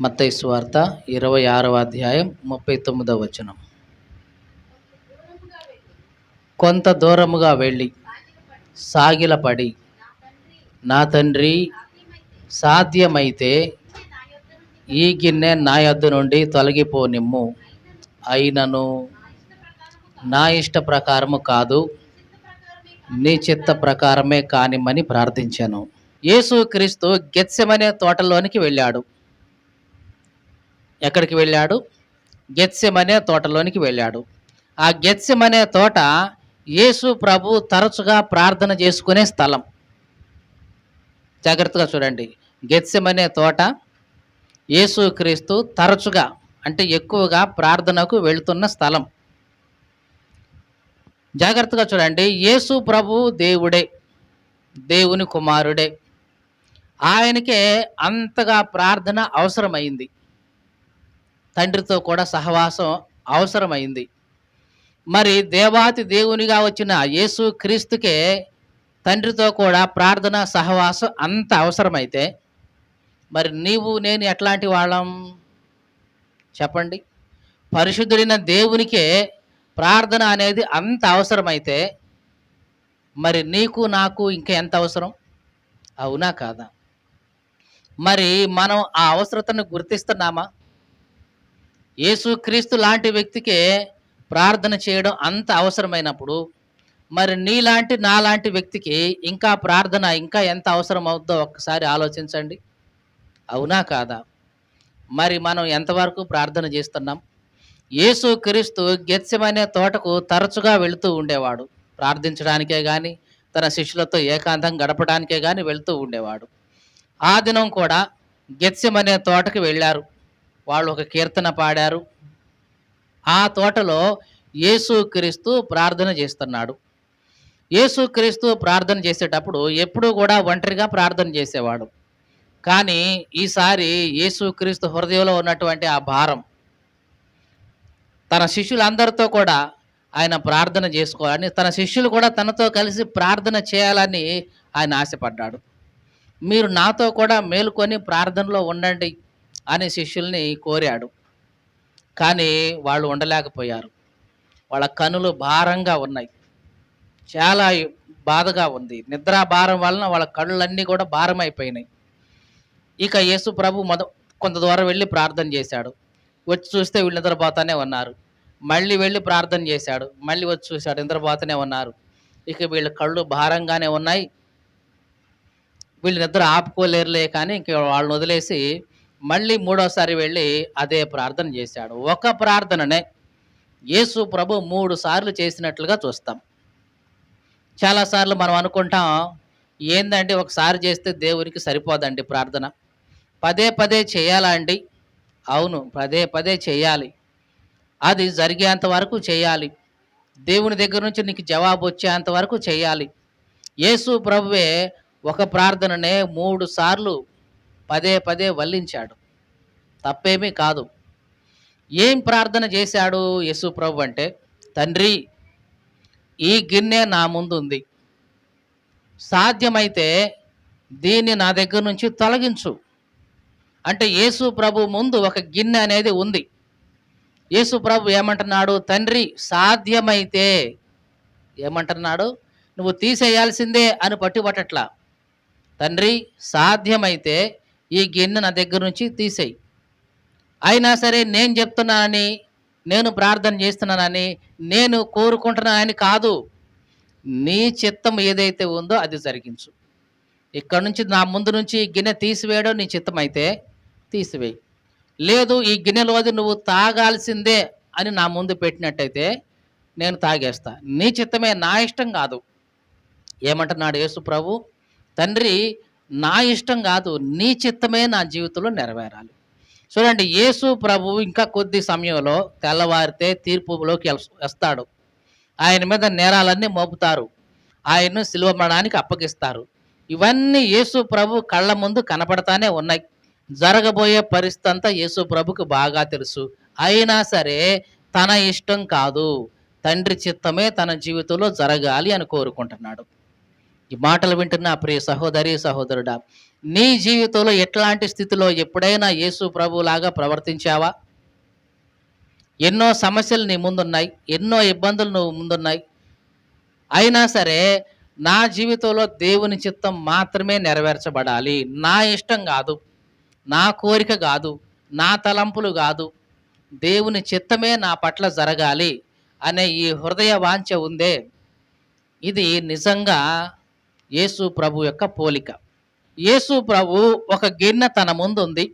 మత్తయి వార్త ఇరవై ఆరవ అధ్యాయం ముప్పై తొమ్మిదవ వచనం. కొంత దూరముగా వెళ్ళి సాగిలపడి నా తండ్రి సాధ్యమైతే ఈ గిన్నె నా యొద్ద నుండి తొలగిపోనిమ్ము అయినను నా ఇష్ట ప్రకారము కాదు నీ చిత్త ప్రకారమే కానిమ్మని ప్రార్థించాను. యేసుక్రీస్తు గెత్సెమనే తోటలోనికి వెళ్ళాడు. ఎక్కడికి వెళ్ళాడు? గెత్సెమనే తోటలోనికి వెళ్ళాడు. ఆ గెత్సెమనే తోట యేసు ప్రభు తరచుగా ప్రార్థన చేసుకునే స్థలం. జాగ్రత్తగా చూడండి. గెత్సెమనే తోట యేసుక్రీస్తు తరచుగా అంటే ఎక్కువగా ప్రార్థనకు వెళుతున్న స్థలం. జాగ్రత్తగా చూడండి. యేసు ప్రభు దేవుడే దేవుని కుమారుడే. ఆయనకే అంతగా ప్రార్థన అవసరమైంది. తండ్రితో కూడా సహవాసం అవసరమైంది. మరి దేవాతి దేవునిగా వచ్చిన యేసు క్రీస్తుకే తండ్రితో కూడా ప్రార్థన సహవాసం అంత అవసరమైతే మరి నీవు నేను ఎట్లాంటి వాళ్ళం? చెప్పండి. పరిశుద్ధుడైన దేవునికే ప్రార్థన అనేది అంత అవసరమైతే మరి నీకు నాకు ఇంకా ఎంత అవసరం? అవునా కాదా? మరి మనం ఆ అవసరతను గుర్తిస్తున్నామా? యేసుక్రీస్తు లాంటి వ్యక్తికే ప్రార్థన చేయడం అంత అవసరమైనప్పుడు మరి నీలాంటి నాలాంటి వ్యక్తికి ఇంకా ప్రార్థన ఇంకా ఎంత అవసరం అవుతుందో ఒక్కసారి ఆలోచించండి. అవునా కాదా? మరి మనం ఎంతవరకు ప్రార్థన చేస్తున్నాం? యేసు క్రీస్తు గెత్సమనే తోటకు తరచుగా వెళుతూ ఉండేవాడు. ప్రార్థించడానికే కానీ తన శిష్యులతో ఏకాంతం గడపడానికే కానీ వెళుతూ ఉండేవాడు. ఆ దినం కూడా గెత్సమనే తోటకు వెళ్ళారు. వాళ్ళు ఒక కీర్తన పాడారు. ఆ తోటలో యేసుక్రీస్తు ప్రార్థన చేస్తున్నాడు. యేసుక్రీస్తు ప్రార్థన చేసేటప్పుడు ఎప్పుడూ కూడా ఒంటరిగా ప్రార్థన చేసేవాడు. కానీ ఈసారి యేసుక్రీస్తు హృదయంలో ఉన్నటువంటి ఆ భారం తన శిష్యులందరితో కూడా ఆయన ప్రార్థన చేసుకోవాలని తన శిష్యులు కూడా తనతో కలిసి ప్రార్థన చేయాలని ఆయన ఆశపడ్డాడు. మీరు నాతో కూడా మేలుకొని ప్రార్థనలో ఉండండి. అని శిష్యుల్ని కోరాడు. కానీ వాళ్ళు ఉండలేకపోయారు. వాళ్ళ కనులు భారంగా ఉన్నాయి. చాలా బాధగా ఉంది. నిద్రా భారం వలన వాళ్ళ కళ్ళన్నీ కూడా భారం అయిపోయినాయి ఇక యేసు ప్రభు మొద కొంత దూరం వెళ్ళి ప్రార్థన చేశాడు. వచ్చి చూస్తే వీళ్ళు నిద్రపోతానే ఉన్నారు. మళ్ళీ వెళ్ళి ప్రార్థన చేశాడు. మళ్ళీ వచ్చి చూశాడు. నిద్రపోతూనే ఉన్నారు. ఇక వీళ్ళ కళ్ళు భారంగానే ఉన్నాయి. వీళ్ళు నిద్ర ఆపుకోలేరులే కానీ ఇంక వాళ్ళని వదిలేసి మళ్ళీ మూడోసారి వెళ్ళి అదే ప్రార్థన చేశాడు. ఒక ప్రార్థననే యేసు ప్రభు మూడు సార్లు చేసినట్లుగా చూస్తాం. చాలాసార్లు మనం అనుకుంటాం ఏందంటే ఒకసారి చేస్తే దేవునికి సరిపోదండి ప్రార్థన. పదే పదే చేయాలా అండి? అవును పదే పదే చేయాలి. అది జరిగేంత వరకు చేయాలి. దేవుని దగ్గర నుంచి నీకు జవాబు వచ్చేంత వరకు చేయాలి. యేసు ప్రభువే ఒక ప్రార్థననే మూడు సార్లు పదే పదే వల్లించాడు. తప్పేమీ కాదు. ఏం ప్రార్థన చేశాడు యేసు ప్రభు అంటే తండ్రి ఈ గిన్నె నా ముందు ఉంది సాధ్యమైతే దీన్ని నా దగ్గర నుంచి తొలగించు. అంటే యేసు ప్రభు ముందు ఒక గిన్నె అనేది ఉంది. యేసు ప్రభు ఏమంటున్నాడు తండ్రి సాధ్యమైతే ఏమంటున్నాడు నువ్వు తీసేయాల్సిందే అని పట్టుబట్టట్లా. తండ్రి సాధ్యమైతే ఈ గిన్నె నా దగ్గర నుంచి తీసేయి. అయినా సరే నేను చెప్తున్నానని నేను ప్రార్థన చేస్తున్నానని నేను కోరుకుంటున్నానని కాదు. నీ చిత్తం ఏదైతే ఉందో అది జరిగించు. ఇక్కడ నుంచి నా ముందు నుంచి ఈ గిన్నె తీసివేయడం నీ చిత్తం అయితే తీసివేయి. లేదు ఈ గిన్నెలోది నువ్వు తాగాల్సిందే అని నా ముందు పెట్టినట్టయితే నేను తాగేస్తా. నీ చిత్తమే నా ఇష్టం కాదు. ఏమంటున్నాడు యేసు ప్రభు? తండ్రి నా ఇష్టం కాదు నీ చిత్తమే నా జీవితంలో నెరవేరాలి. చూడండి యేసు ప్రభు ఇంకా కొద్ది సమయంలో తెల్లవారితే తీర్పులోకి వస్తాడు. ఆయన మీద నేరాలన్నీ మోపుతారు. ఆయన్ను సిలువ మరణానికి అప్పగిస్తారు. ఇవన్నీ యేసు ప్రభు కళ్ళ ముందు కనపడతానే ఉన్నాయి. జరగబోయే పరిస్థితి అంతా యేసు ప్రభుకు బాగా తెలుసు. అయినా సరే తన ఇష్టం కాదు. తండ్రి చిత్తమే తన జీవితంలో జరగాలి అని కోరుకుంటున్నాడు. ఈ మాటలు వింటున్న ప్రియ సహోదరి సహోదరుడా నీ జీవితంలో ఎట్లాంటి స్థితిలో ఎప్పుడైనా యేసు ప్రభులాగా ప్రవర్తించావా? ఎన్నో సమస్యలు నీ ముందున్నాయి ఎన్నో ఇబ్బందులు నువ్వు ముందున్నాయి. అయినా సరే నా జీవితంలో దేవుని చిత్తం మాత్రమే నెరవేర్చబడాలి. నా ఇష్టం కాదు నా కోరిక కాదు నా తలంపులు కాదు. దేవుని చిత్తమే నా పట్ల జరగాలి అనే ఈ హృదయ వాంఛ ఉందే. ఇది నిజంగా యేసు ప్రభు యొక్క పోలిక. యేసు ప్రభు ఒక గిన్నె తన ముందు ఉంది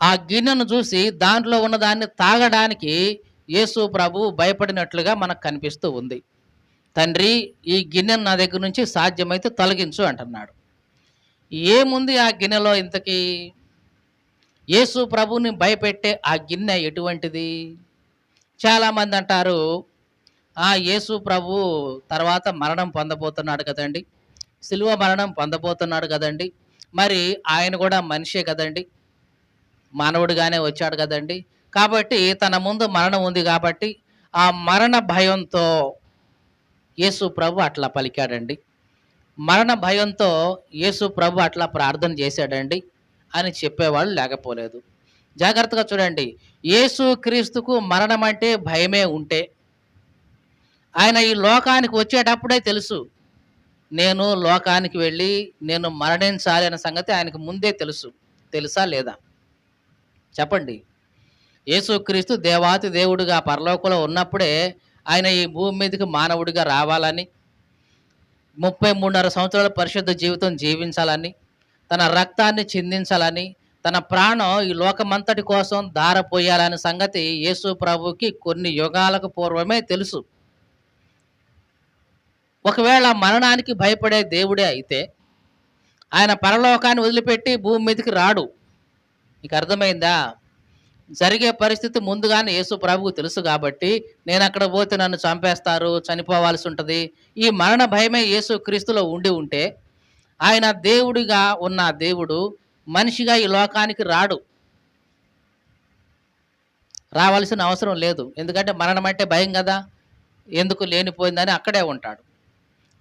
ఆ గిన్నెను చూసి దాంట్లో ఉన్నదాన్ని తాగడానికి యేసు ప్రభు భయపడినట్లుగా మనకు కనిపిస్తూ ఉంది. తండ్రి ఈ గిన్నెను నా దగ్గర నుంచి సాధ్యమైతే తొలగించు అంటున్నాడు. ఏముంది ఆ గిన్నెలో ఇంతకీ? యేసు ప్రభుని భయపెట్టే ఆ గిన్నె ఎటువంటిది? చాలామంది అంటారు ఆ యేసు ప్రభు తర్వాత మరణం పొందబోతున్నాడు కదండి. సిలువ మరణం పొందబోతున్నాడు కదండి. మరి ఆయన కూడా మనిషే కదండి. మానవుడిగానే వచ్చాడు కదండి. కాబట్టి తన ముందు మరణం ఉంది కాబట్టి ఆ మరణ భయంతో యేసు ప్రభు అట్లా పలికాడండి. మరణ భయంతో యేసు ప్రభు అట్లా ప్రార్థన చేశాడండి అని చెప్పేవాళ్ళు లేకపోలేదు. జాగ్రత్తగా చూడండి. యేసు క్రీస్తుకు మరణం అంటే భయమే ఉంటే ఆయన ఈ లోకానికి వచ్చేటప్పుడే తెలుసు. నేను లోకానికి వెళ్ళి నేను మరణించాలి అనే సంగతి ఆయనకు ముందే తెలుసు. తెలుసా లేదా? చెప్పండి. యేసుక్రీస్తు దేవాతి దేవుడిగా పరలోకంలో ఉన్నప్పుడే ఆయన ఈ భూమి మీదకి మానవుడిగా రావాలని ముప్పై మూడున్నర సంవత్సరాల పరిశుద్ధ జీవితం జీవించాలని తన రక్తాన్ని చిందించాలని తన ప్రాణం ఈ లోకమంతటి కోసం దారపోయాలనే సంగతి యేసు ప్రభుకి కొన్ని యుగాలకు పూర్వమే తెలుసు. ఒకవేళ మరణానికి భయపడే దేవుడే అయితే ఆయన పరలోకాన్ని వదిలిపెట్టి భూమి మీదకి రాడు. నీకు అర్థమైందా? జరిగే పరిస్థితి ముందుగానే యేసు ప్రభుకు తెలుసు కాబట్టి నేను అక్కడ పోతే నన్ను చంపేస్తారు చనిపోవాల్సి ఉంటుంది. ఈ మరణ భయమే యేసు క్రీస్తులో ఉండి ఉంటే ఆయన దేవుడిగా ఉన్న దేవుడు మనిషిగా ఈ లోకానికి రాడు. రావాల్సిన అవసరం లేదు. ఎందుకంటే మరణం అంటే భయం కదా? ఎందుకు లేనిపోయిందని అక్కడే ఉంటాడు.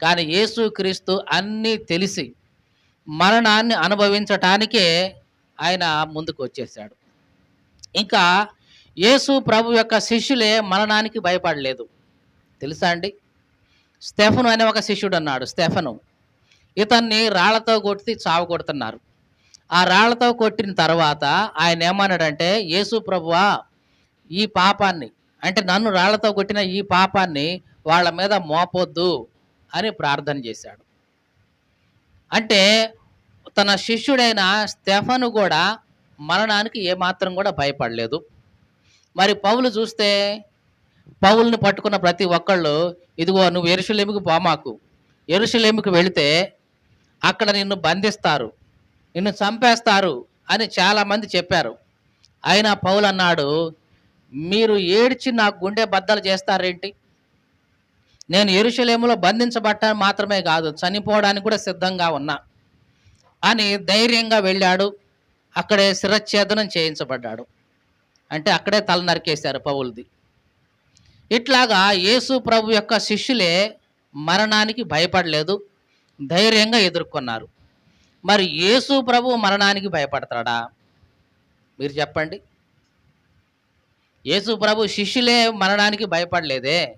కానీ యేసుక్రీస్తు అన్నీ తెలిసి మరణాన్ని అనుభవించటానికే ఆయన ముందుకు వచ్చేసాడు ఇంకా యేసు ప్రభు యొక్క శిష్యులే మరణానికి భయపడలేదు. తెలుసా అండి? స్టెఫను అనే ఒక శిష్యుడు అన్నాడు స్టెఫను. ఇతన్ని రాళ్ళతో కొట్టి చావు కొడుతున్నారు. ఆ రాళ్ళతో కొట్టిన తర్వాత ఆయన ఏమన్నాడంటే యేసు ప్రభువా ఈ పాపాన్ని అంటే నన్ను రాళ్ళతో కొట్టిన ఈ పాపాన్ని వాళ్ళ మీద మోపొద్దు. అని ప్రార్థన చేశాడు. అంటే తన శిష్యుడైన స్టెఫను కూడా మరణానికి ఏమాత్రం కూడా భయపడలేదు. మరి పౌలు చూస్తే పౌల్ని పట్టుకున్న ప్రతి ఒక్కళ్ళు ఇదిగో నువ్వు ఎరుషులేమికి పోమాకు ఎరుషులేమికి వెళితే అక్కడ నిన్ను బంధిస్తారు నిన్ను చంపేస్తారు అని చాలామంది చెప్పారు. అయినా పౌలు అన్నాడు మీరు ఏడ్చి నా గుండె బద్దలు చేస్తారేంటి? నేను ఎరుషలేములో బంధించబట్ట మాత్రమే కాదు చనిపోవడానికి కూడా సిద్ధంగా ఉన్నా. అని ధైర్యంగా వెళ్ళాడు. అక్కడే శిరచ్ఛేదనం చేయించబడ్డాడు. అంటే అక్కడే తల నరికేశారు పౌలది. ఇట్లాగా యేసు ప్రభు యొక్క శిష్యులే మరణానికి భయపడలేదు ధైర్యంగా ఎదుర్కొన్నారు. మరి యేసు ప్రభు మరణానికి భయపడతాడా? మీరు చెప్పండి. యేసు ప్రభు శిష్యులే మరణానికి భయపడలేదే?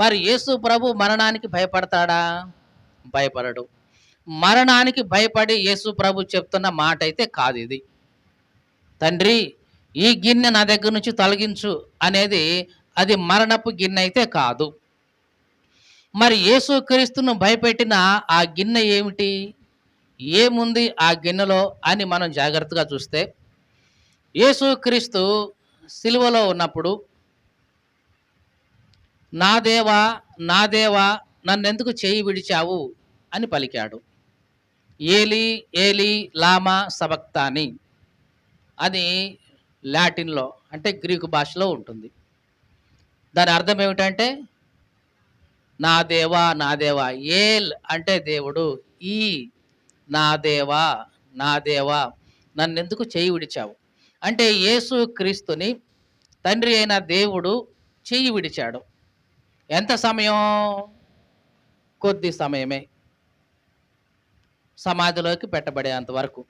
మరి యేసు ప్రభు మరణానికి భయపడతాడా? భయపడడు. మరణానికి భయపడి యేసు ప్రభు చెప్తున్న మాట అయితే కాదు ఇది తండ్రి ఈ గిన్నె నా దగ్గర నుంచి తొలగించు అనేది అది మరణపు గిన్నె అయితే కాదు. మరి యేసు క్రీస్తును భయపెట్టిన ఆ గిన్నె ఏమిటి? ఏముంది ఆ గిన్నెలో అని మనం జాగ్రత్తగా చూస్తే యేసు క్రీస్తు సిలువలో ఉన్నప్పుడు నా దేవా నా దేవా నన్నెందుకు చేయి విడిచావు? అని పలికాడు. ఏలి ఏలి లామా సబక్తాని అది లాటిన్లో అంటే గ్రీకు భాషలో ఉంటుంది. దాని అర్థం ఏమిటంటే నా దేవా నా దేవా ఏల్ అంటే దేవుడు ఈ నా దేవా నా దేవా నన్నెందుకు చేయి విడిచావు? అంటే యేసు క్రీస్తుని తండ్రి అయిన దేవుడు చెయ్యి విడిచాడు. ఎంత సమయం? కొద్ది సమయమే. సమాధిలోకి పెట్టబడేంత వరకు.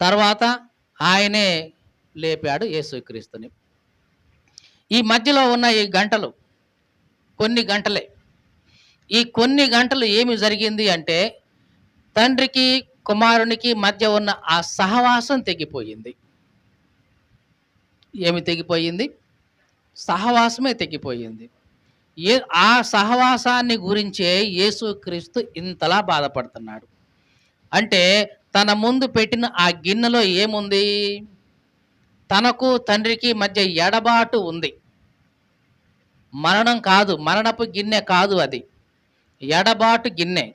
తర్వాత ఆయనే లేపాడు యేసుక్రీస్తుని. ఈ మధ్యలో ఉన్న ఈ గంటలు కొన్ని గంటలే. ఈ కొన్ని గంటలు ఏమి జరిగింది అంటే తండ్రికి కుమారునికి మధ్య ఉన్న ఆ సహవాసం తెగిపోయింది. ఏమి తెగిపోయింది? సహవాసమే తెగిపోయింది. ఏ ఆ సహవాసాన్ని గురించే యేసుక్రీస్తు ఇంతలా బాధపడుతున్నాడు. అంటే తన ముందు పెట్టిన ఆ గిన్నెలో ఏముంది? తనకు తండ్రికి మధ్య ఎడబాటు ఉంది. మరణం కాదు మరణపు గిన్నె కాదు అది. ఎడబాటు గిన్నె.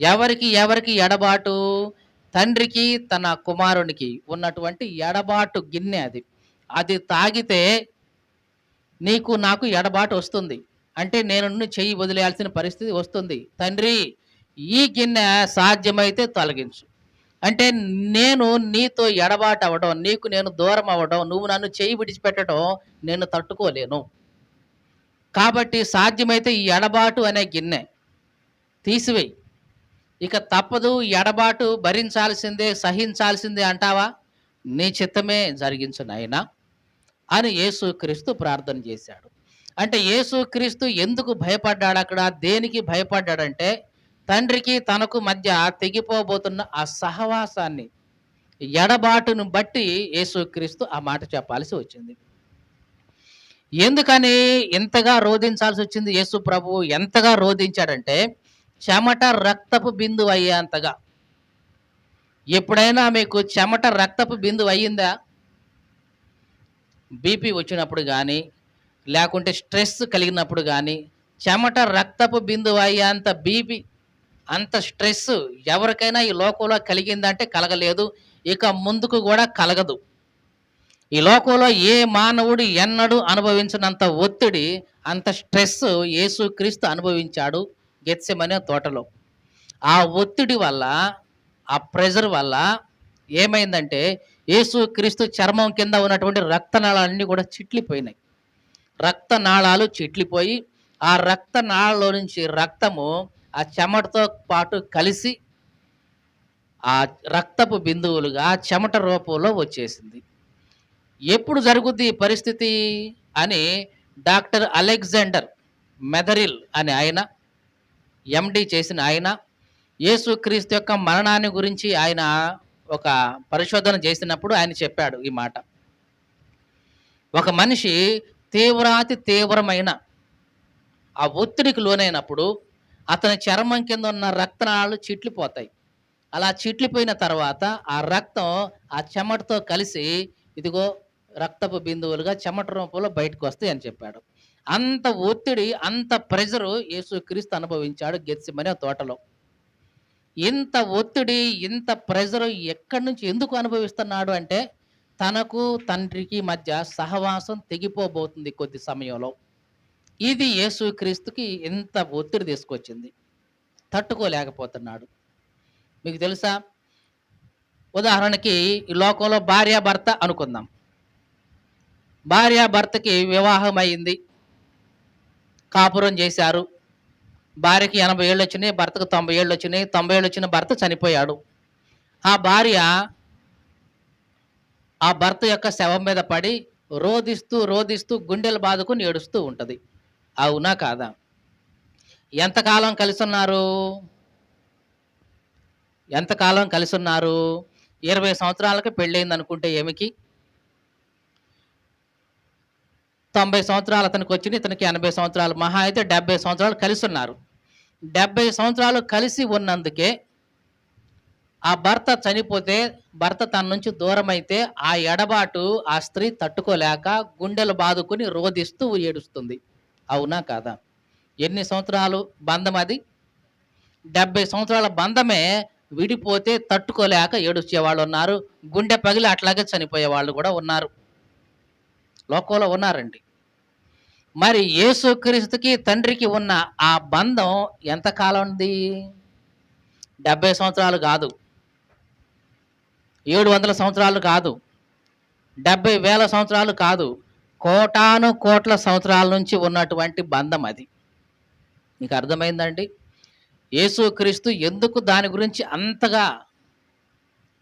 ఎవరికి ఎవరికి ఎడబాటు? తండ్రికి తన కుమారునికి ఉన్నటువంటి ఎడబాటు గిన్నె అది. అది తాగితే నీకు నాకు ఎడబాటు వస్తుంది. అంటే నేను చెయ్యి వదిలేయాల్సిన పరిస్థితి వస్తుంది. తండ్రి ఈ గిన్నె సాధ్యమైతే తొలగించు. అంటే నేను నీతో ఎడబాటు అవ్వడం నీకు నేను దూరం అవ్వడం నువ్వు నన్ను చేయి విడిచిపెట్టడం నేను తట్టుకోలేను. కాబట్టి సాధ్యమైతే ఈ ఎడబాటు అనే గిన్నె తీసివేయి. ఇక తప్పదు ఎడబాటు భరించాల్సిందే సహించాల్సిందే అంటావా? నీ చిత్తమే జరిగించు నాయనా అని యేసుక్రీస్తు ప్రార్థన చేశాడు. అంటే యేసుక్రీస్తు ఎందుకు భయపడ్డాడు అక్కడ? దేనికి భయపడ్డాడంటే తండ్రికి తనకు మధ్య తెగిపోబోతున్న ఆ సహవాసాన్ని ఎడబాటును బట్టి యేసుక్రీస్తు ఆ మాట చెప్పాల్సి వచ్చింది. ఎందుకని ఎంతగా రోధించాల్సి వచ్చింది యేసు ప్రభు? ఎంతగా రోధించాడంటే చెమట రక్తపు బిందువు అయ్యేంతగా. ఎప్పుడైనా మీకు చెమట రక్తపు బిందువు అయ్యిందా? బీపీ వచ్చినప్పుడు కానీ లేకుంటే స్ట్రెస్ కలిగినప్పుడు కానీ చెమట రక్తపు బిందువు అయ్యేంత బీపీ అంత స్ట్రెస్ ఎవరికైనా ఈ లోకంలో కలిగిందంటే కలగలేదు. ఇక ముందుకు కూడా కలగదు. ఈ లోకంలో ఏ మానవుడు ఎన్నడూ అనుభవించినంత ఒత్తిడి అంత స్ట్రెస్ యేసుక్రీస్తు అనుభవించాడు గెత్సెమనే తోటలో. ఆ ఒత్తిడి వల్ల ఆ ప్రెజర్ వల్ల ఏమైందంటే యేసుక్రీస్తు చర్మం కింద ఉన్నటువంటి రక్తనాళాలన్నీ కూడా చిట్లిపోయినాయి. రక్తనాళాలు చిట్లిపోయి ఆ రక్తనాళాలో నుంచి రక్తము ఆ చెమటతో పాటు కలిసి ఆ రక్తపు బిందువులుగా చెమట రూపంలో వచ్చేసింది. ఎప్పుడు జరుగుద్ది ఈ పరిస్థితి అని డాక్టర్ అలెగ్జాండర్ మెదరిల్ అనే ఆయన ఎండి చేసిన ఆయన యేసుక్రీస్తు యొక్క మరణాన్ని గురించి ఆయన ఒక పరిశోధన చేసినప్పుడు ఆయన చెప్పాడు ఈ మాట. ఒక మనిషి తీవ్రాతి తీవ్రమైన ఆ ఒత్తిడికి లోనైనప్పుడు అతని చర్మం కింద ఉన్న రక్తనాళాలు చిట్లిపోతాయి. అలా చిట్లిపోయిన తర్వాత ఆ రక్తం ఆ చెమటతో కలిసి ఇదిగో రక్తపు బిందువులుగా చెమట రూపంలో బయటకు వస్తాయి అని చెప్పాడు. అంత ఒత్తిడి అంత ప్రెజరు యేసుక్రీస్తు అనుభవించాడు గెత్సిమనే తోటలో. ఇంత ఒత్తిడి ఇంత ప్రెజరు ఎక్కడి నుంచి ఎందుకు అనుభవిస్తున్నాడు అంటే తనకు తండ్రికి మధ్య సహవాసం తెగిపోబోతుంది కొద్ది సమయంలో. ఇది యేసుక్రీస్తుకి ఎంత ఒత్తిడి తీసుకొచ్చింది. తట్టుకోలేకపోతున్నాడు. మీకు తెలుసా? ఉదాహరణకి ఈ లోకంలో భార్య భర్త అనుకుందాం. భార్య భర్తకి వివాహం అయింది కాపురం చేశారు. భార్యకి ఎనభై ఏళ్ళు వచ్చినాయి భర్తకు తొంభై ఏళ్ళు వచ్చినాయి తొంభై ఏళ్ళు వచ్చిన భర్త చనిపోయాడు. ఆ భార్య ఆ భర్త యొక్క శవం మీద పడి రోదిస్తూ రోదిస్తూ గుండెలు బాదుకుని ఏడుస్తూ ఉంటుంది. అవునా కాదా? ఎంతకాలం కలిసి ఉన్నారు ఎంతకాలం కలిసి ఉన్నారు ఇరవై సంవత్సరాలకి పెళ్ళయింది అనుకుంటే ఏమికి? తొంభై సంవత్సరాలు అతనికి వచ్చిన ఇతనికి ఎనభై సంవత్సరాలు. మహా అయితే డెబ్బై సంవత్సరాలు కలిసి ఉన్నారు డెబ్బై సంవత్సరాలు కలిసి ఉన్నందుకే ఆ భర్త చనిపోతే భర్త తన నుంచి దూరం అయితే ఆ ఎడబాటు ఆ స్త్రీ తట్టుకోలేక గుండెలు బాదుకుని రోధిస్తూ ఏడుస్తుంది. అవునా కాదా? ఎన్ని సంవత్సరాలు బంధం అది? డెబ్బై సంవత్సరాల బంధమే విడిపోతే తట్టుకోలేక ఏడుచేవాళ్ళు ఉన్నారు గుండె పగిలి అట్లాగే చనిపోయే వాళ్ళు కూడా ఉన్నారు. లోకంలో ఉన్నారండి. మరి యేసుక్రీస్తుకి తండ్రికి ఉన్న ఆ బంధం ఎంతకాలం ఉంది డెబ్బై సంవత్సరాలు కాదు. ఏడు వందల సంవత్సరాలు కాదు. డెబ్బై వేల సంవత్సరాలు కాదు. కోటాను కోట్ల సంవత్సరాల నుంచి ఉన్నటువంటి బంధం అది. మీకు అర్థమైందండి? యేసుక్రీస్తు ఎందుకు దాని గురించి అంతగా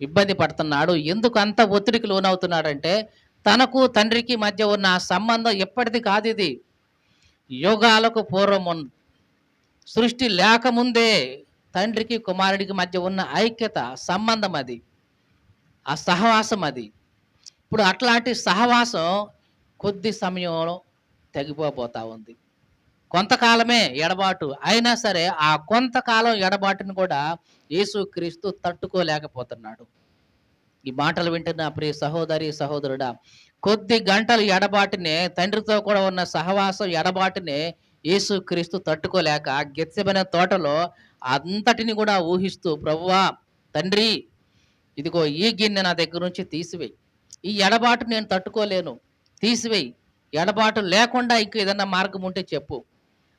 ఇబ్బంది పడుతున్నాడు? ఎందుకు అంత ఒత్తిడికి లోనవుతున్నాడంటే తనకు తండ్రికి మధ్య ఉన్న సంబంధం ఎప్పటిది కాదు ఇది. యుగాలకు పూర్వం ఉన్న- సృష్టి లేకముందే తండ్రికి కుమారుడికి మధ్య ఉన్న ఐక్యత సంబంధం అది. ఆ సహవాసం అది. ఇప్పుడు అట్లాంటి సహవాసం కొద్ది సమయంలో తెగిపోబోతా ఉంది. కొంతకాలమే ఎడబాటు. అయినా సరే ఆ కొంతకాలం ఎడబాటును కూడా యేసుక్రీస్తు తట్టుకోలేకపోతున్నాడు. ఈ మాటలు వింటున్న ప్రియ సహోదరి సహోదరుడా కొద్ది గంటలు ఎడబాటునే తండ్రితో కూడా ఉన్న సహవాసం ఎడబాటునే యేసుక్రీస్తు తట్టుకోలేక గెచ్చబడిన తోటలో అంతటిని కూడా ఊహిస్తూ ప్రభువా తండ్రి ఇదిగో ఈ గిన్నె నా దగ్గర నుంచి తీసివేయి. ఈ ఎడబాటు నేను తట్టుకోలేను. తీసివేయి. ఎడబాటు లేకుండా ఇంక ఏదన్నా మార్గం ఉంటే చెప్పు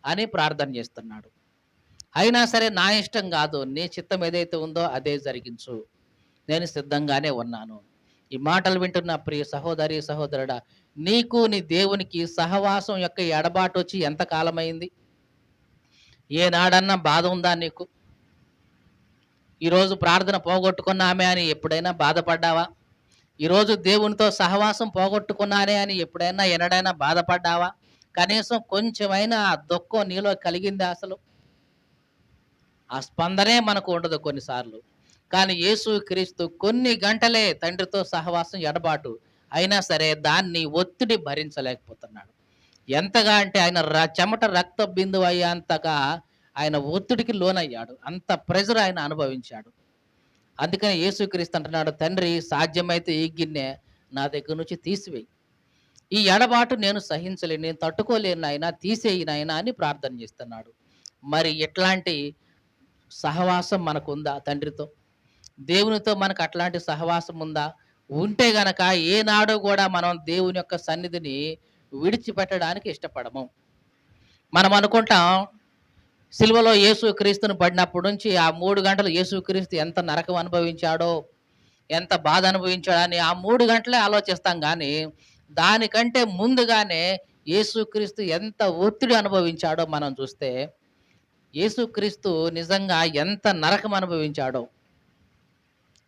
అని ప్రార్థన చేస్తున్నాడు. అయినా సరే నా ఇష్టం కాదు. నీ చిత్తం ఏదైతే ఉందో అదే జరిగించు. నేను సిద్ధంగానే ఉన్నాను. ఈ మాటలు వింటున్న ప్రియ సహోదరి సహోదరుడా నీకు నీ దేవునికి సహవాసం యొక్క ఎడబాటు వచ్చి ఎంత కాలమైంది? ఏనాడన్నా బాధ ఉందా నీకు? ఈరోజు ప్రార్థన పోగొట్టుకున్నామే అని ఎప్పుడైనా బాధపడ్డావా? ఈరోజు దేవునితో సహవాసం పోగొట్టుకున్నానే అని ఎప్పుడైనా ఎన్నడైనా బాధపడ్డావా? కనీసం కొంచెమైనా ఆ దుఃఖం నీలో కలిగింది అసలు? ఆ స్పందనే మనకు ఉండదు కొన్నిసార్లు. కానీ యేసు క్రీస్తు కొన్ని గంటలే తండ్రితో సహవాసం ఎడబాటు అయినా సరే దాన్ని ఒత్తిడి భరించలేకపోతున్నాడు. ఎంతగా అంటే ఆయన చెమట రక్త బిందువు అయ్యేంతగా ఆయన ఒత్తిడికి లోనయ్యాడు. అంత ప్రెజర్ ఆయన అనుభవించాడు. అందుకని యేసుక్రీస్తు అంటున్నాడు తండ్రి సాధ్యమైతే ఈ గిన్నె నా దగ్గర నుంచి తీసివేయి. ఈ ఎడబాటు నేను సహించలేను నేను తట్టుకోలేను నాయన తీసేయి అని ప్రార్థన చేస్తున్నాడు. మరి ఎట్లాంటి సహవాసం మనకుందా తండ్రితో? దేవునితో మనకు అట్లాంటి సహవాసం ఉందా? ఉంటే గనక ఏనాడు కూడా మనం దేవుని యొక్క సన్నిధిని విడిచిపెట్టడానికి ఇష్టపడము. మనం అనుకుంటాం సిల్వలో యేసు క్రీస్తును పడినప్పటి నుంచి ఆ మూడు గంటలు యేసు క్రీస్తు ఎంత నరకం అనుభవించాడో ఎంత బాధ అనుభవించాడో అని ఆ మూడు గంటలే ఆలోచిస్తాం కానీ దానికంటే ముందుగానే యేసుక్రీస్తు ఎంత ఒత్తిడి అనుభవించాడో మనం చూస్తే యేసుక్రీస్తు నిజంగా ఎంత నరకం అనుభవించాడో.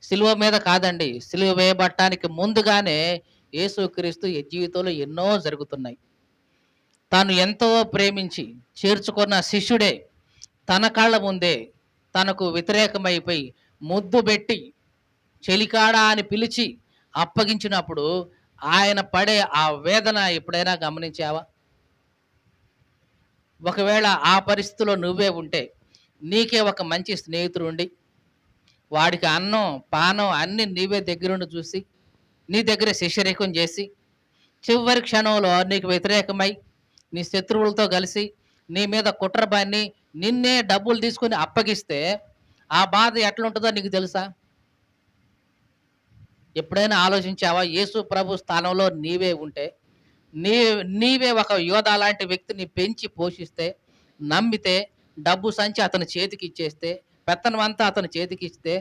సిలువ మీద కాదండి సిలువ వేయబట్టడానికి ముందుగానే యేసుక్రీస్తు జీవితంలో ఎన్నో జరుగుతున్నాయి. తాను ఎంతో ప్రేమించి చేర్చుకున్న శిష్యుడే తన కళ్ళ ముందే తనకు వ్యతిరేకమైపోయి ముద్దు పెట్టి చెలికాడా అని పిలిచి అప్పగించినప్పుడు ఆయన పడే ఆ వేదన ఎప్పుడైనా గమనించావా? ఒకవేళ ఆ పరిస్థితిలో నువ్వే ఉంటే నీకే ఒక మంచి స్నేహితుడు ఉండి వాడికి అన్నం పానం అన్ని నీవే దగ్గరుండి చూసి నీ దగ్గర శిష్యరేఖం చేసి చివరి క్షణంలో నీకు వ్యతిరేకమై నీ శత్రువులతో కలిసి నీ మీద కుట్ర బాన్ని నిన్నే డబ్బులు తీసుకొని అప్పగిస్తే ఆ బాధ ఎట్లుంటుందో నీకు తెలుసా? ఎప్పుడైనా ఆలోచించావా? యేసు ప్రభు స్థానంలో నీవే ఉంటే నీ నీవే ఒక యోధ లాంటి వ్యక్తిని పెంచి పోషిస్తే నమ్మితే డబ్బు సంచి అతని చేతికి ఇచ్చేస్తే పెత్తనం అంతా అతని చేతికి ఇస్తే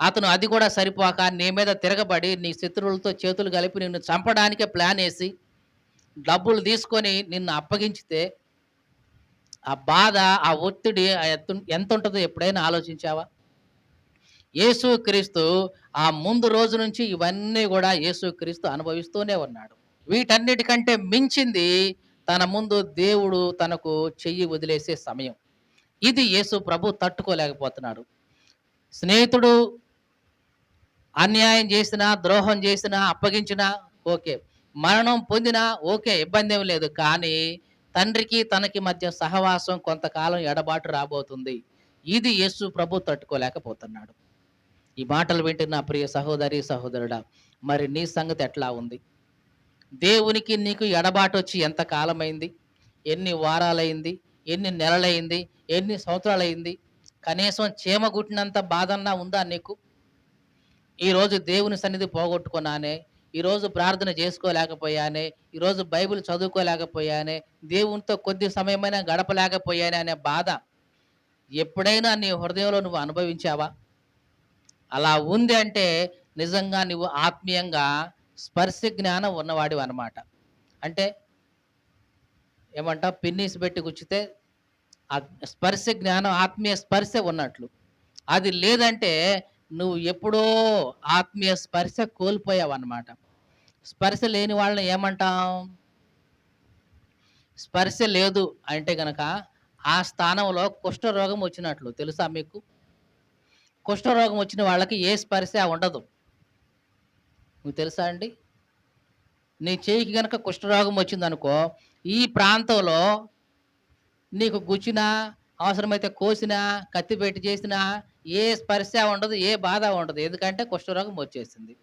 అతను అది కూడా సరిపోక నీ మీద తిరగబడి నీ శత్రువులతో చేతులు కలిపి నిన్ను చంపడానికే ప్లాన్ వేసి డబ్బులు తీసుకొని నిన్ను అప్పగించితే ఆ బాధ ఆ ఒత్తిడి ఎంత ఉంటుందో ఎప్పుడైనా ఆలోచించావా? యేసు క్రీస్తు ఆ ముందు రోజు నుంచి ఇవన్నీ కూడా యేసు క్రీస్తు అనుభవిస్తూనే ఉన్నాడు. వీటన్నిటికంటే మించింది తన ముందు దేవుడు తనకు చెయ్యి వదిలేసే సమయం. ఇది యేసు ప్రభు తట్టుకోలేకపోతున్నాడు. స్నేహితుడు అన్యాయం చేసినా ద్రోహం చేసినా అప్పగించినా ఓకే. మరణం పొందినా ఓకే. ఇబ్బంది ఏం లేదు. కానీ తండ్రికి తనకి మధ్య సహవాసం కొంతకాలం ఎడబాటు రాబోతుంది. ఇది యేసు ప్రభు తట్టుకోలేకపోతున్నాడు. ఈ మాటలు వింటున్న ప్రియ సహోదరి సహోదరుడా మరి నీ సంగతి ఎట్లా ఉంది? దేవునికి నీకు ఎడబాటు వచ్చి ఎంత కాలమైంది ఎన్ని వారాలైంది? ఎన్ని నెలలైంది? ఎన్ని సంవత్సరాలైంది? కనీసం చీమ గుట్టినంత బాధన్నా ఉందా నీకు? ఈరోజు దేవుని సన్నిధి పోగొట్టుకున్నానే ఈరోజు ప్రార్థన చేసుకోలేకపోయానే ఈరోజు బైబిల్ చదువుకోలేకపోయానే దేవునితో కొద్ది సమయమైనా గడపలేకపోయానే అనే బాధ ఎప్పుడైనా నీ హృదయంలో నువ్వు అనుభవించావా? అలా ఉంది అంటే నిజంగా నువ్వు ఆత్మీయంగా స్పర్శ జ్ఞానం ఉన్నవాడివి అనమాట అంటే ఏమంట పిన్నీసి పెట్టి గుచ్చితే స్పర్శ జ్ఞానం ఆత్మీయ స్పర్శ ఉన్నట్లు. అది లేదంటే నువ్వు ఎప్పుడో ఆత్మీయ స్పర్శ కోల్పోయావు అన్నమాట స్పర్శ లేని వాళ్ళని ఏమంటాం? స్పర్శ లేదు అంటే గనక ఆ స్థానంలో కుష్ఠరోగం వచ్చినట్లు. తెలుసా మీకు? కుష్ఠరోగం వచ్చిన వాళ్ళకి ఏ స్పర్శ ఉండదు. మీకు తెలుసా అండి? నీ చేయికి గనక కుష్ఠరోగం వచ్చిందనుకో ఈ ప్రాంతంలో నీకు గుచ్చినా అవసరమైతే కోసినా కత్తిపెట్టి చేసినా ఏ స్పర్శ ఉండదు ఏ బాధ ఉండదు. ఎందుకంటే కుష్ఠరోగం వచ్చేసింది.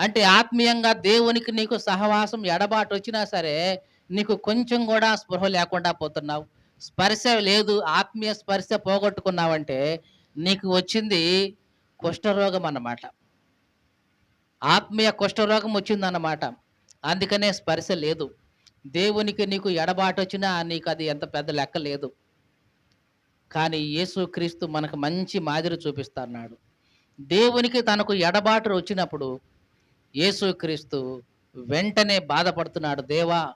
అంటే ఆత్మీయంగా దేవునికి నీకు సహవాసం ఎడబాటు వచ్చినా సరే నీకు కొంచెం కూడా స్పృహ లేకుండా పోతున్నావు. స్పర్శ లేదు ఆత్మీయ స్పర్శ పోగొట్టుకున్నావంటే నీకు వచ్చింది కుష్ఠరోగం అన్నమాట. ఆత్మీయ కుష్ఠరోగం వచ్చిందన్నమాట. అందుకనే స్పర్శ లేదు. దేవునికి నీకు ఎడబాటు వచ్చినా నీకు అది ఎంత పెద్ద లెక్క లేదు. కానీ యేసుక్రీస్తు మనకు మంచి మాదిరి చూపిస్తున్నాడు. దేవునికి తనకు ఎడబాటు వచ్చినప్పుడు యేసుక్రీస్తు వెంటనే బాధపడుతున్నాడు దేవా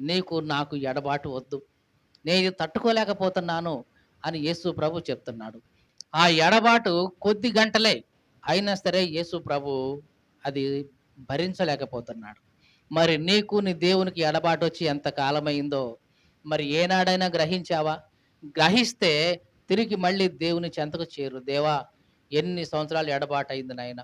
నీకు నాకు ఎడబాటు వద్దు. నేను తట్టుకోలేకపోతున్నాను అని యేసు ప్రభు చెప్తున్నాడు. ఆ ఎడబాటు కొద్ది గంటలే అయినా సరే యేసు ప్రభు అది భరించలేకపోతున్నాడు. మరి నీకు నీ దేవునికి ఎడబాటు వచ్చి ఎంత కాలమైందో మరి ఏనాడైనా గ్రహించావా? గ్రహిస్తే తిరిగి మళ్ళీ దేవుని చెంతకు చేరు. దేవా ఎన్ని సంవత్సరాలు ఎడబాటు అయింది నాయన?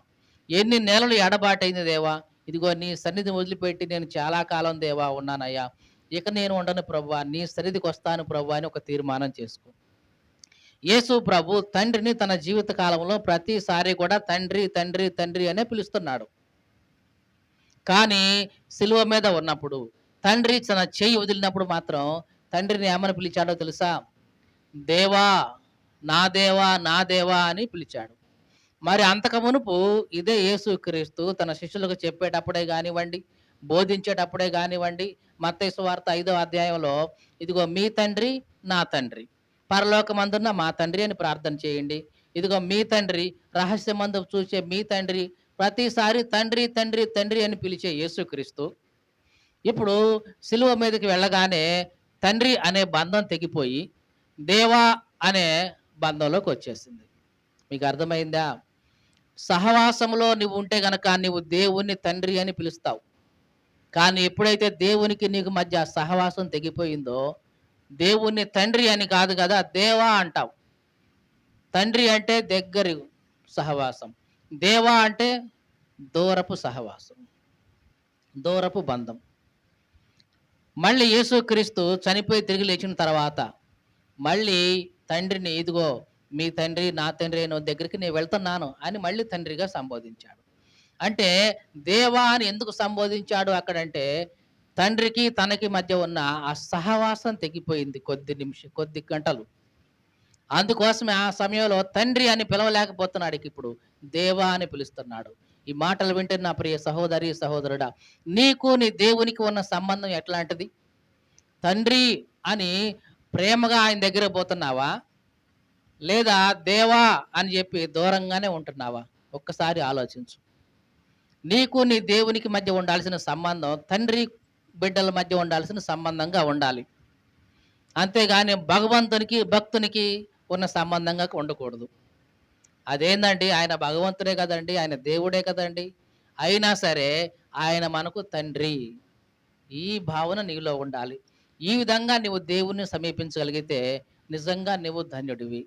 ఎన్ని నెలలు ఎడబాటైంది దేవా? ఇదిగో నీ సన్నిధి వదిలిపెట్టి నేను చాలా కాలం దేవా ఉన్నానయ్యా. ఇక నేను ఉండను ప్రభు నీ సన్నిధికి వస్తాను ప్రభు అని ఒక తీర్మానం చేసుకో. యేసు ప్రభు తండ్రిని తన జీవిత కాలంలో ప్రతిసారి కూడా తండ్రి తండ్రి తండ్రి అనే పిలుస్తున్నాడు. కానీ సిలువ మీద ఉన్నప్పుడు తండ్రి తన చేయి వదిలినప్పుడు మాత్రం తండ్రిని ఏమని పిలిచాడో తెలుసా? దేవా నా దేవా నా దేవా అని పిలిచాడు. మరి అంతక మునుపు ఇదే యేసుక్రీస్తు తన శిష్యులకు చెప్పేటప్పుడే కానివ్వండి బోధించేటప్పుడే కానివ్వండి మత్తేసు వార్త ఐదో అధ్యాయంలో ఇదిగో మీ తండ్రి నా తండ్రి. పరలోకమందున్న మా తండ్రి అని ప్రార్థన చేయండి. ఇదిగో మీ తండ్రి రహస్యమందు చూసే మీ తండ్రి ప్రతిసారి తండ్రి తండ్రి తండ్రి అని పిలిచే యేసుక్రీస్తు ఇప్పుడు సిలువ మీదకి వెళ్ళగానే తండ్రి అనే బంధం తెగిపోయి దేవా అనే బంధంలోకి వచ్చేసింది. మీకు అర్థమైందా? సహవాసంలో నువ్వు ఉంటే గనక నువ్వు దేవుణ్ణి తండ్రి అని పిలుస్తావు. కానీ ఎప్పుడైతే దేవునికి నీకు మధ్య సహవాసం తెగిపోయిందో దేవుణ్ణి తండ్రి అని కాదు కదా దేవా అంటావు. తండ్రి అంటే దగ్గరి సహవాసం. దేవా అంటే దూరపు సహవాసం. దూరపు బంధం. మళ్ళీ యేసుక్రీస్తు చనిపోయి తిరిగి లేచిన తర్వాత మళ్ళీ తండ్రిని ఇదిగో మీ తండ్రి నా తండ్రి అయిన దగ్గరికి నేను వెళ్తున్నాను అని మళ్ళీ తండ్రిగా సంబోధించాడు. అంటే దేవా అని ఎందుకు సంబోధించాడు అక్కడంటే తండ్రికి తనకి మధ్య ఉన్న ఆ సహవాసం తెగిపోయింది కొద్ది నిమిషం కొద్ది గంటలు. అందుకోసమే ఆ సమయంలో తండ్రి అని పిలవలేకపోతున్నాడు ఇప్పుడు. దేవా అని పిలుస్తున్నాడు. ఈ మాటలు వింటే నా ప్రియ సహోదరి సహోదరుడా నీకు నీ దేవునికి ఉన్న సంబంధం ఎట్లాంటిది? తండ్రి అని ప్రేమగా ఆయన దగ్గర పోతున్నావా? లేదా దేవా అని చెప్పి దూరంగానే ఉంటున్నావా? ఒక్కసారి ఆలోచించు. నీకు నీ దేవునికి మధ్య ఉండాల్సిన సంబంధం తండ్రి బిడ్డల మధ్య ఉండాల్సిన సంబంధంగా ఉండాలి. అంతేగాని భగవంతునికి భక్తునికి ఉన్న సంబంధంగా ఉండకూడదు. అదేందండి? ఆయన భగవంతుడే కదండి ఆయన దేవుడే కదండి. అయినా సరే ఆయన మనకు తండ్రి. ఈ భావన నీలో ఉండాలి. ఈ విధంగా నువ్వు దేవుణ్ణి సమీపించగలిగితే నిజంగా నువ్వు ధన్యుడివి.